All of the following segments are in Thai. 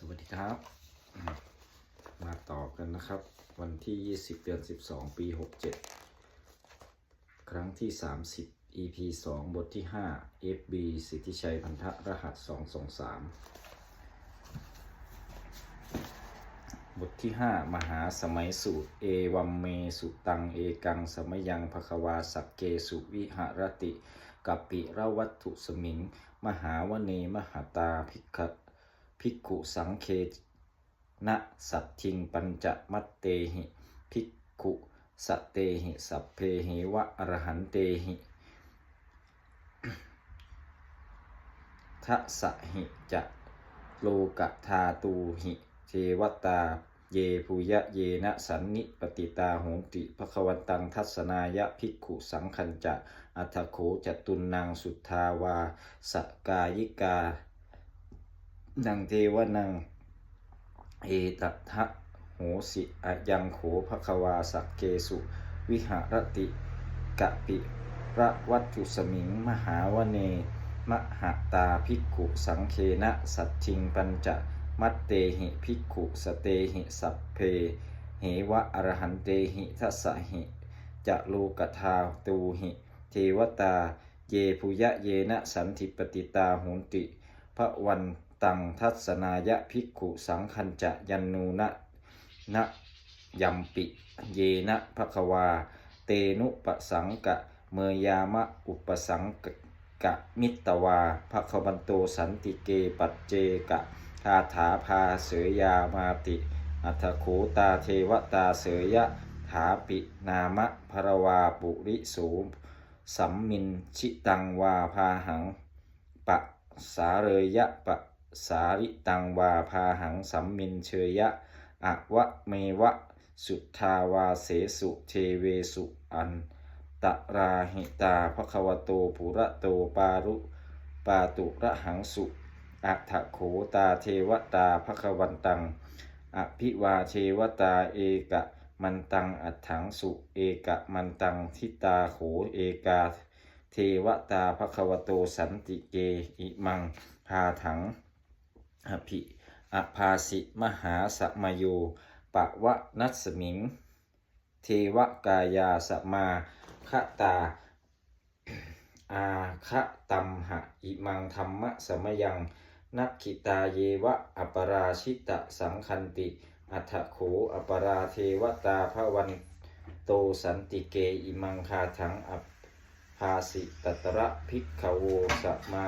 สวัสดีครับ มาต่อกันนะครับ วันที่ 20 เดือน 12 ปี 67 ครั้งที่ 30 EP 2 บทที่ 5 FB สิทธิชัยพันธะรหัส 223 บทที่ 5 มหาสมัยสูตร เอวัมเมสุตัง เอกัง สมยังภควาสักเกสุวิหรติ กัปปิระวัตถุสมิง มหาวเนมหาตาภิกขะ ภิกขุสังเคนะสัตทิงปัญจมัตเตหิภิกขุสเตหิสัพเพหิวะอรหันเตหิทะสะหิจะโลกธาตูหิเทวตา เยภูยะเยนะสันนิปติตาโหงติภควันตังทัศนายะภิกขุสังคัญจะอัทโขจตุนนางสุทธาวาสกายิกา นังเทวนัง เอตทะโหสิอะยังโขภควาสักเกสุ วิหารติกะปิระวัตถุสมิง มหาวเน มหาตาภิกขุสังเคนะสัตทิงปัญจมัตเตหิภิกขุสเตหิสัพเพ เหวะอรหันเตหิทัสสหิจะโลกทาตูหิเทวตา เยภูยะเยนะสันติปติตาโหนติพระวัน ตังทัศนายะภิกขุสังคัญจะยันนูนะนะยัมปิเยนะภควา เตนุปสังกะเมยามะอุปสังกกะมิตวาภควันโตสันติเกปัจเจกะคาถาพาเสยยามาติ อัทโขตาเทวตาเสยยะถาปินามะภรวาปุริสูสัมมินชิตังวาพาหังปะสาเรยะปะ สาริตังวาพาหังสัมมินเชยะอะวะเมวะ สุทธาวาเสสุเทเวสุอันตราหิตาภควโตปุระโตปารุปาตุระหังสุอัฏฐโขตาเทวตาภควันตังอภิวาเทวตาเอกะมันตังอัฏฐังสุเอกะมันตังทิตาโขเอกา เทวตาภควโตสันติเกอิมังพาถัง อภิอภาสิมหาสมโยปะวะนัสมิง เทวกายาสมาคตา อาคะตัมหะอิมังธรรมะสมยังนักขิตาเยวะอปราชิตะสังคันติ อัฏฐโขอปราเทวตาพระวันโตสันติเกอิมังคาถังอภาสิตตระภิกขโวสมา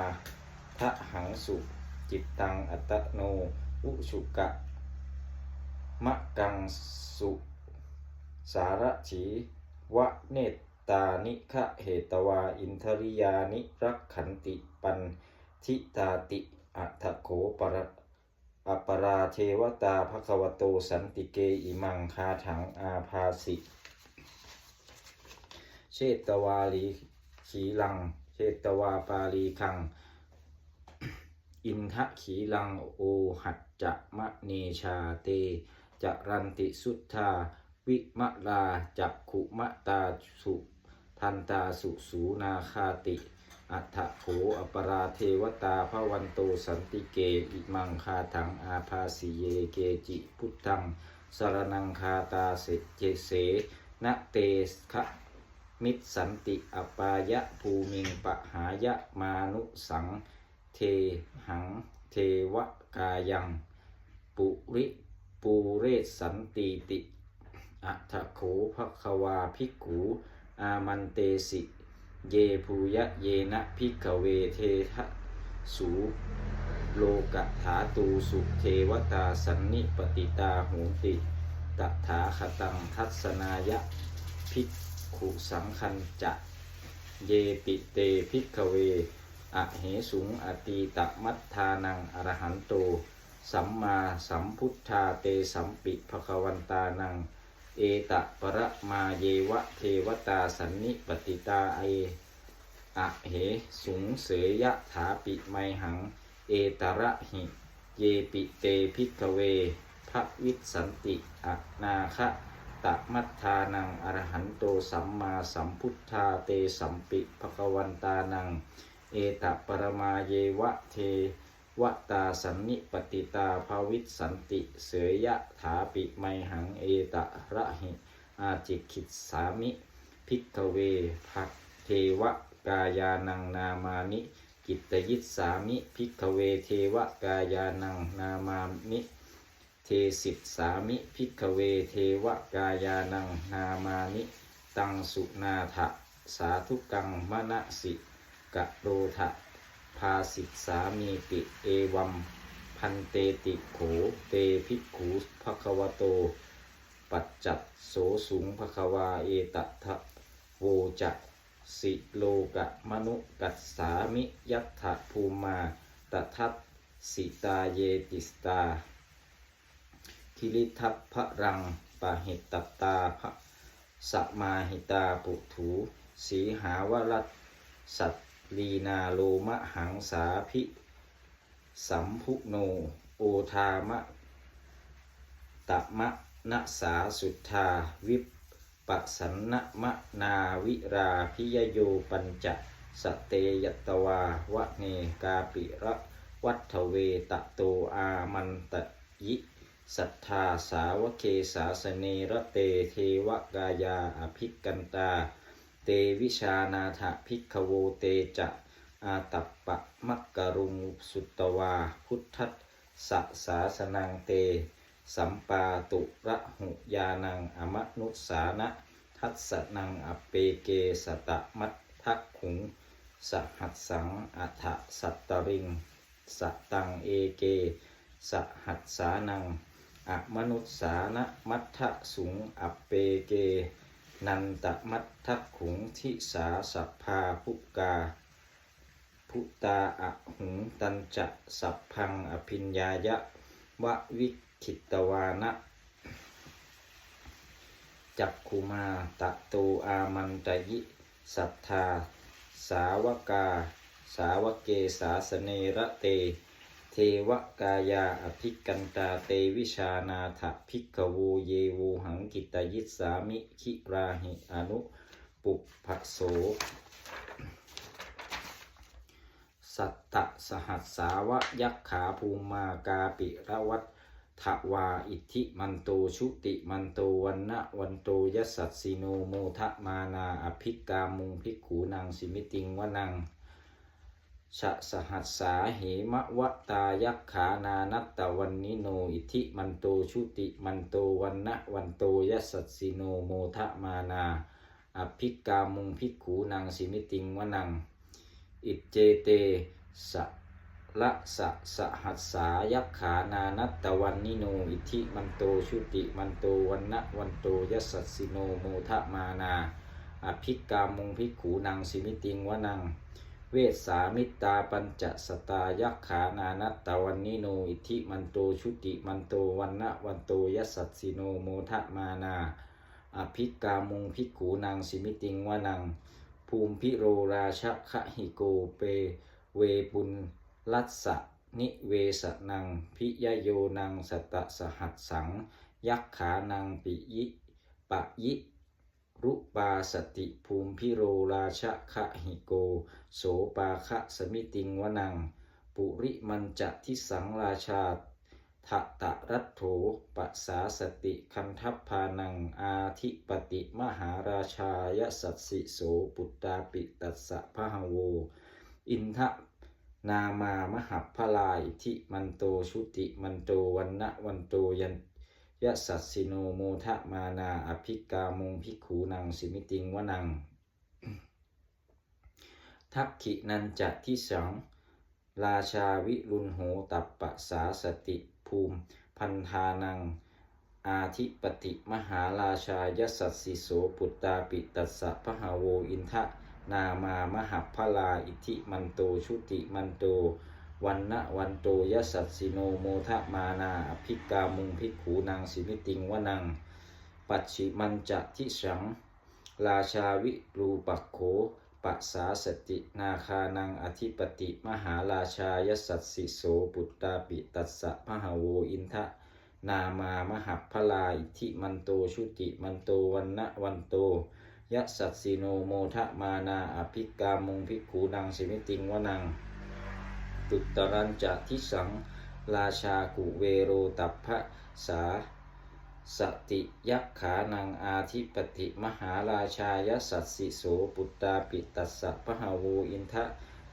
ทะหังสุ จิตตังอัตโนอุสุกะมะกังสุสารฉีวะเนตตานิคะเหตวาอินทริยานิรักขันติปันทิตาติอัฏฐโขปรอปราเทวตาภควโตสันติเกอิมังคาถังอาภาสิ เชตวาลีขีลัง เชตวาปาลีคัง อินทะขีลังโอหัจจะมะเนชาเตจะรันติสุทธา วิมะลาจักขุมะตาสุทันตาสุสูนาคาติ อัฏฐโขอปราเทวตาพระวันโตสันติเกอิมังคาถังอาภาสิเยเกจิพุทธังสารนังคาตาเสเจเสนะเตคะมิตรสันติอปายะภูมิงปะหายะมานุสัง เทหัง เทวกายัง ปุริปูเรสันติติ อัฏฐโขภควาภิกขูอามันเตสิ เยภูยะเยนะภิกขเวเททะสูโลกถาตูสุเทวตาสันนิปติตาหูติตถาคตังทัศนายะภิกขุสังคันจะ เยปิเตภิกขเว อะเหสุงอตีตมัทธานังอรหันโต สัมมาสัมพุทธาเตสัมปิภควันตานัง เอตะปะมาเยวะเทวตาสันนิปติตาเออะเหสุงเสยยะถาปิไมหัง เอตระหิเยปิเตภิกเวพระวิสันติอะนาคะตะมัทธานังอรหันโตสัมมาสัมพุทธาเตสัมปิภควันตานัง เอตปรมาเยวะเทวตาสันนิปติตาภาวิสันติเสยยะถาปิไมหังเอตระหิอาจิคิดสามิ พิกเวภักเทวกายานังนามานิ กิตยิสสามิ พิกเวเทวกายานังนามานิเทสิทสามิ พิกเวเทวกายานังนามานิ ตังสุนาถะสาธุกังมณสิ กะโรทะภาสิสามีติเอวัม พันเตติโขเตภิกขูภควโต ปัจจัตโสสุงภควาเอตทะโวจะสิโลกะมนุกัสสามิยัตถภูมาตทัตสิตาเยติสตาคิริทัพพรังปะหิตตตาภสมาหิตาปุถูสีหาวรัตสัต ลีนาโลมะหังสาพิสัมพุโน โอทามะตะมะนะสาสุทธาวิปปัสสันนะมะนาวิราพิยโยปัญจสเตยตวาวะเนกาปิระวัฏเวตะโตอามันตะยิสัทธาสาวเคสาสเนระเตเทวกายาอภิกันตา เตวิชานาถพิกโวเตจะอาตัปปะมักกรุงสุตวา พุทธัสสะสาสนังเต สัมปาตุระหุยานังอมนุสานะ ทัสสนังอเปเกสตะมัททักขุง สหัสสังอัฏฐสัตตริง สตังเอเก สหัสสานังอมนุสสานะมัททะสุงอเปเก นันตมัททักขุงทิสาสัพพาภุกาพุตาอะหุงตันจะสัพพังอภิญญายะวะวิคิตวานะจักคุมาตะโตอามันตยิ สัทธา สาวกา สาวเกสาสเนระเต เทวกายาอภิกันตาเตวิชานาถภิกขโวเยโวหังกิตยิสามิคิราหิอนุปุปภโส สัตตะสหัสสาวะยักขาภูมากาปิระวัตถวาอิทธิมันโตชุติมันโตวันนะวันโตยสสัสสิโนโมทะมานาอภิกามุงภิกขูนางสิมิติงวนัง ชะสหัสสาเหมะวะตายักขานานัตตะวันนิโนอิทิมันโตชุติมันโตวันนะวันโตยสัสสิโนโมทะมานาอภิกามุงภิกขูนางสิมิติงวนัง อิจเจเตสะละสะสหัสสายักขานานัตตะวันนิโนอิทิมันโตชุติมันโตวันนะวันโตยสัสสิโนโมทะมานาอภิกามุงภิกขูนางสิมิติงวนัง เวสสามิตาปัญจสตายักขานานัตตะวันนิโนอิทิมันโตชุติมันโตวันนะวันโตยสสัสสิโนโมทะมานาอภิกามุงภิกขูนางสิมิติงวานัง ภูมิพิโรราชคะหิโกเป เวปุลลัสสะนิเวสนัง พิยโยนังสตะสหัสสัง ยักขานังปิยิปะยิ รุปาสติภูมิพิโรราชคะหิโก โสปาคะสมิติงวนัง ปุริมันจะทิสังราชาทะตะรัตโถปัสาสติคันทัพพานังอาทิปติมหาราชายสัสสิโสปุตตาปิตัสสะพะหโว อินทะนามามหัพพลาอิทิมันโตชุติมันโตวันนะวันโตยัน ยะสัสสิโนโมทะมานาอภิกามุงภิกขูนังสิมิติงวนัง ทักขินันจะที่สองราชาวิรุณโหตัปปะสาสติภูมิ พันธานัง อาทิปติมหาราชายสัสสิโสปุตตาปิตัสสะพะหาโวอินทะนามามหัพพลาอิทิมันโตชุติมันโต วันนะวันโตยสัสสิโนโมทะมานาอภิกามุงภิกขูนางสิมิติงวนัง ปัจฉิมันจะทิสัง ราชาวิรูปักโขปัสสาสตินาคานังอธิปติมหาราชายสัสสิโสปุตตาปิตัสสะพะหาโวอินทะนามามหัพพลาอิทิมันโตชุติมันโตวันนะวันโตยะสัสสิโนโมทะมานาอภิกามุงภิกขูนังสิมิติงวนัง ตุตรัญจะทิสัง ราชากุเวโรตัพพะสาสติยักขานังอาธิปติมหาราชายสัสสิโสปุตตาปิตัสสะพหาวูอินทะ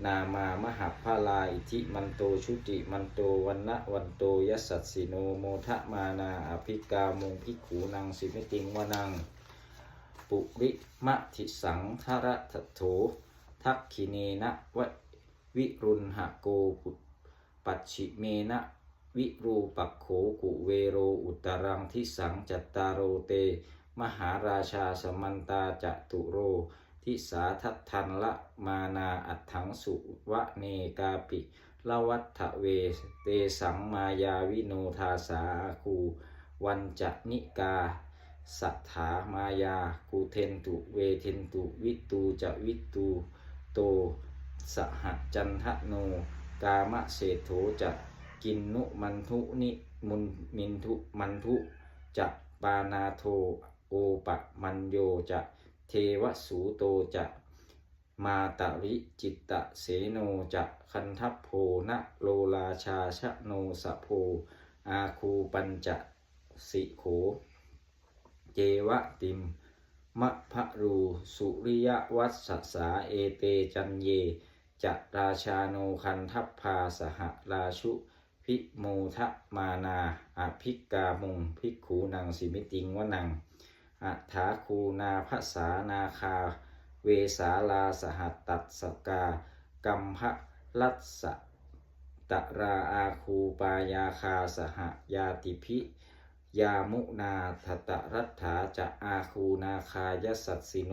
นามามหาพาลาอิทิมันโตชุติมันโตวันนะวันโตยสัสสิโนโมทะมานาอภิกามุงพิกขูนังสิมิติงวนัง ปุริมะทิสังทระทัโถทักขิเนนะวะ วิรุณหะโกปุปัจฉิเมนะวิรูปักโขกุเวโรอุตรังทิสังจัตตารโรเต มหาราชาสมันตาจตุโร ทิสาทัทันละมานาอัตถังสุวะเนกาปิละวัฏเวเตสังมายาวิโนทาสาคูวันจนิกา สัทธามายากูเทนตุเวเทนตุวิตูจะวิตูโต สหจันทโน กามะเศรษโถจะกินนุมันทุนิมุนมินทุมันทุจะปานาโทโอปะมันโยจะเทวสูโตจะมาตาริจิตตะเสโนจะคันทัพโพนะโลราชาชะโนสะโพอาคูปัญจะสิโข เจวะติมมะพะรูสุริยวัสสสาเอเตจันเย จะราชาโนคันทัพพาสหราชุพิโมทะมานาอภิกามุงภิกขูนังสิมิติงวนังอัฐาคูนาภาษานาคา เวสาลาสหัตตัสสกากัมภะลัสสะตราอาคูปายาคาสหยาติพิยามุนาทตรัฐาจะอาคูนาคายสัสสิโน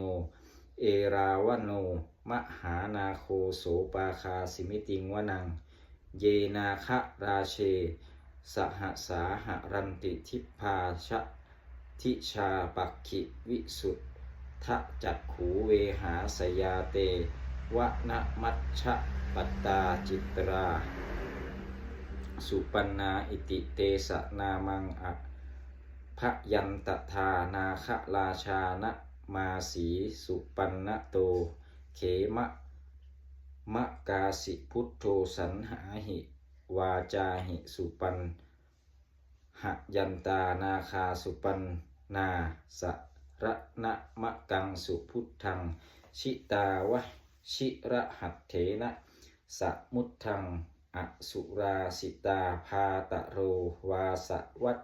เอราวโน มหานาโคโสปาคาสิมิติงวนัง เยนาคะราเช สหสาหรันติทิพาชะทิชาปักขิวิสุทธะจักขูเวหาสยาเตวะนะมัชชะปัตตาจิตรา สุปันนาอิติเตสนามังอะพะยันตทานาคราชานะ มาสีสุปันนโต เขมะมะกาสิพุทโธสันหาหิ วาจาหิสุปันหยันตานาคาสุปันนาสะระนะมะกังสุพุทธัง ชิตาวะชิระหัตเถนะสะมุตทังอสุราสิตาพาตะโรวาสะวัต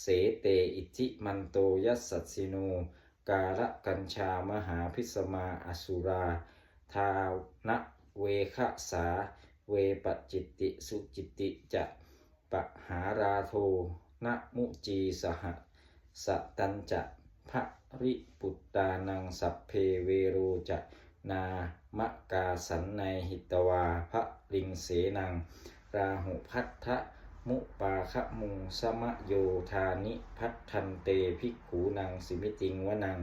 เสเตอิทิมันโตยัสสสสิโน กาละกัญชามหาพิสมาอสุรา ทานะเวคะสา เวปจิตติสุจิตติจะปะหาราโทนะมุจีสหสตันจะพระริปุตตานังสัพเพเวโรจะนามะกาสันในหิตวาพระลิงเสนัง ราหุพัทธะ มุปาคะมุงสมะโยธานิพัทธันเตภิกขูนังสิมิติงวนัง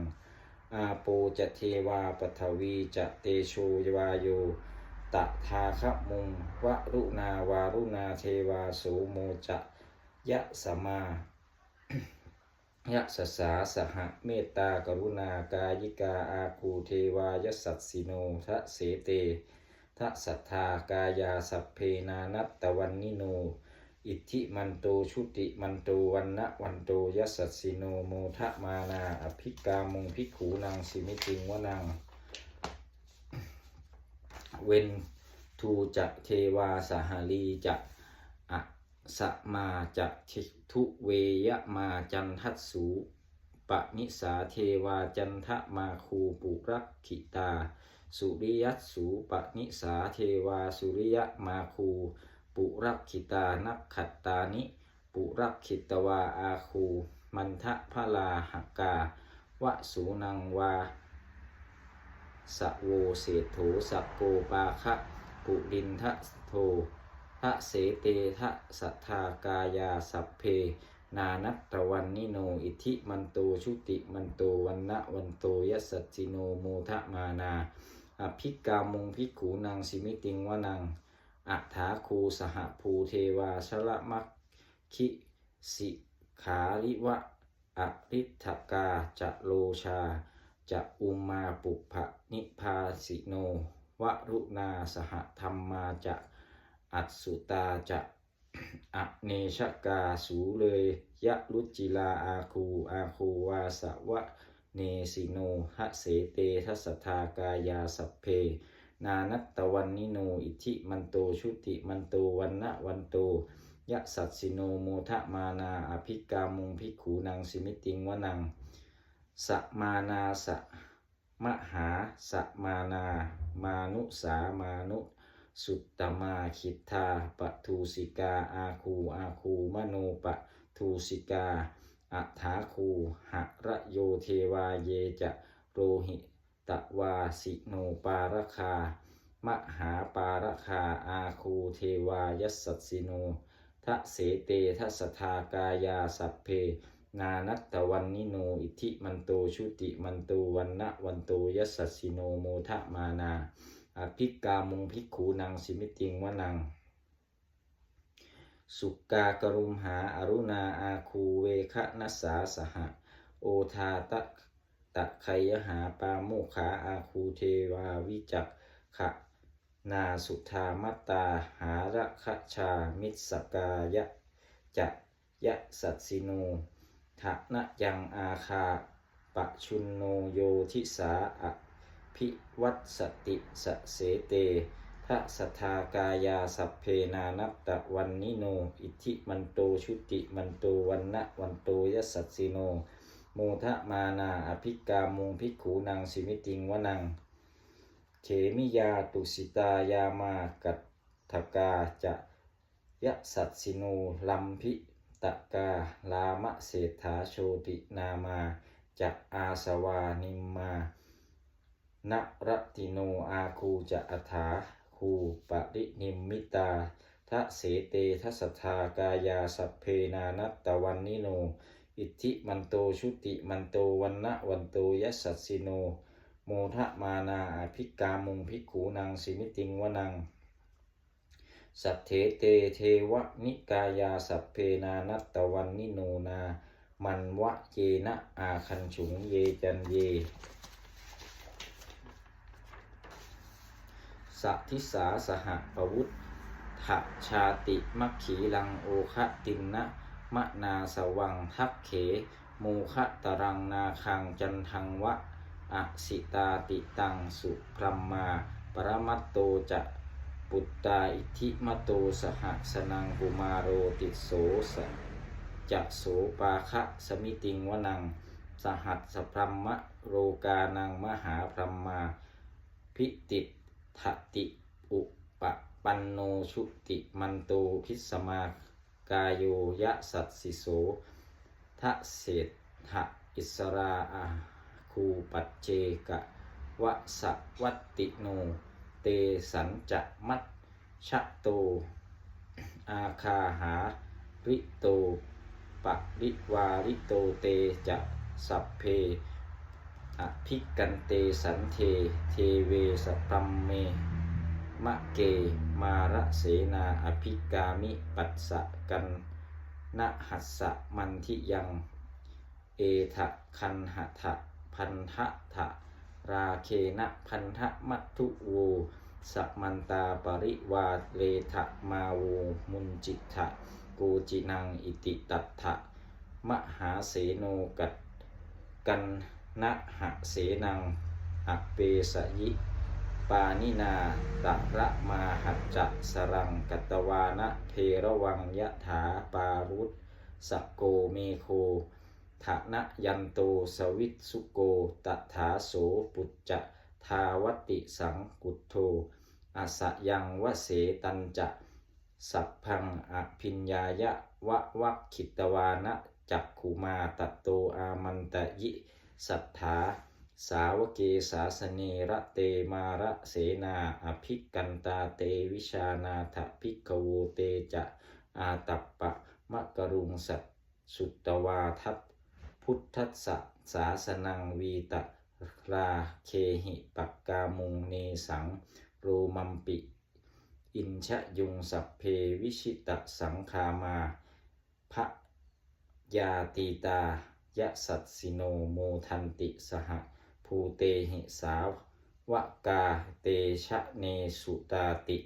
อาโปจะเทวาปทวีจะเตโชยวาโยตะทาคะมุงวรุณาวารุณาเทวาโสโมจะยะสมายะสสาสหะเมตตากรุณากายิกาอาคูเทวายสัสสิโนทะเสเตทะสัทธากายาสัพเพนานัตตวันนิโน อิทธิมันโตชุติมันโตวันนะวันโตยัสสสสิโนโมทะมานา อภิกามุงภิกขูนางสิมิติงวนัง เวนทูจะเทวาสหลีจะอะสะมาจะทิทุเวยมาจันทัสสูปะนิสาเทวาจันทมาคูปุรักขิตา สุริยัสสูปะนิสาเทวาสุริยมาคู ปุรักขิตานักขัตตานิ ปุรักขิตวาอาคู มันทะพลาหกาวะสูนังวาสะโวเศรษโถสักโกปาคะปุรินทะโททะเสเตทะสัทธากายาสัพเพ นานัตตวันนิโน อิทิมันโตชุติมันโตวันนะวันโตยัสสจิโนโมทะมานา อภิกามุงภิกขูนางสิมิติงวนัง อัฏฐาคูสหภูเทวาชละมัคคิสิขาลิวะอริทกาจะโลชา จะอุมาปุพะนิพาสิโน วรุณาสหธรรมมาจะอัตสุตาจะอเนชกาสูเลยยะรุจิลาอาคูอาคูวาสวะเนสิโนหะเสเตทัสทากายาสัพเพ นานัตตวันนิโนอิทิมันโตชุติมันโตวันนะวันโตยะสัตสิโนโมทะมานาอภิกามุงภิกขูนางสิมิติงวนังสะมานาสะมหาสะมานา มานุสามานุสุตตมาคิทธาปทูสิกาอาคูอาคูมโนปะทูสิกาอัฏฐาคูหะระโยเทวาเยจะโรหิ ตวาสิโนปารคามหาปารคาอาคูเทวายัสสสสิโนทะเสเตทัสทากายาสัพเพ นานัตตวันนิโนอิทิมันโตชุติมันโตวันนะวันโตยัสสสสิโนโมทะมานาอภิกามุงภิกขูนางสิมิติงวนัง สุกากรุมหาอรุณาอาคูเวคะนัสสาสหะ โอทาตะ ตะไคยหาปาโมขาอาคูเทวาวิจักขะนาสุธามัตตาหาระคะชามิสกายะจะยะสัตสิโนทะนะยังอาคาปะชุนโนโยทิสาอะพิวัตสติสเสเตทะสทากายาสัพเพนานัตตะวันนิโน อิทิมันโตชุติมันโตวันนะวันโตยัสสสสิโน โมทะมานาอภิกามุงภิกขูนางสิมิติงวนัง เขมิยาตุสิตายามากัตถกาจะยะสัตสิโนลัมพิตะกาลามะเศรษฐาโชตินามาจะอาสวานิมมานรติโนอาคูจะอัฐาคูปรินิมมิตาทะเสเตทัสทากายาสัพเพนานัตตวันนิโน อิทธิมันโตชุติมันโตวันนะวันโตยัสสสสิโน โมทะมานาอภิกามุงภิกขูนางสิมิติงวนัง สัทเถเตเทวนิกายาสัพเพนานัตตวันนิโนนา มันวะเยนะอาคันฉุงเยจันเยสัทิสาสหปวุฒถชาติมัคขีลังโอคะตินนะ มะนาสวังทักเขโมคะตรังนาคังจันทังวะอสิตาติตังสุพรมมา ปรมัตโตจะปุตตาอิทิมโตสหสนังกุมารโรติโสสะจะโสปาคะสมิติงวนัง สหัสสพรมมะโรกานังมหาพรมมา พิติทติอุปปันโนชุติมันโตพิสมา กายโยยะสัตสิโสทะเศษหะอิสราอาคูปัจเจกะวะสะวัตติโน เตสันจะมัตชะโต อาคาหาริโตปะริวาริโตเตจะสัพเพอภิกันเตสันเท เทเวสปัมเม มะเก มาระเสนาอภิกามิปัสสะกันนะหัสสะมันทิยัง เอทะคันหะทะพันทะทะราเคนะพันทะมัตทุโวสัมันตาปริวาเลทะมาโวมุนจิตะโกจินังอิติตัตถะมหาเสโนกัดกันนะหะเสนังอเปสยิ ปานินาตะระมาหัจจะสรังกัตวานะเพระวังยะถาปารุตสกโกเมโคทะนะยันโตสวิตสุโกตถาโสปุจจะทาวติสังกุทโธอาสยังวเสตันจะ สัพพังอภิญญายะวะวักขิตวานะจักขุมาตโตอามันตะยิ สัทธา สาวเกสาสเนระเตมาระเสนาอภิกันตาเตวิชานาถภิกโวเตจะอาตัปปะมะกรุงสัตสุตวาทัตพุทธัสสะสาสนังวีตะราเคหิปักกามุงเนสังโรมัมปิ อินชะยุงสัพเพวิชิตะสังคามาพระยาตีตายะสัตสิโนโมทันติสห ภูเตหิสาวะกาเตชะเนสุตาติ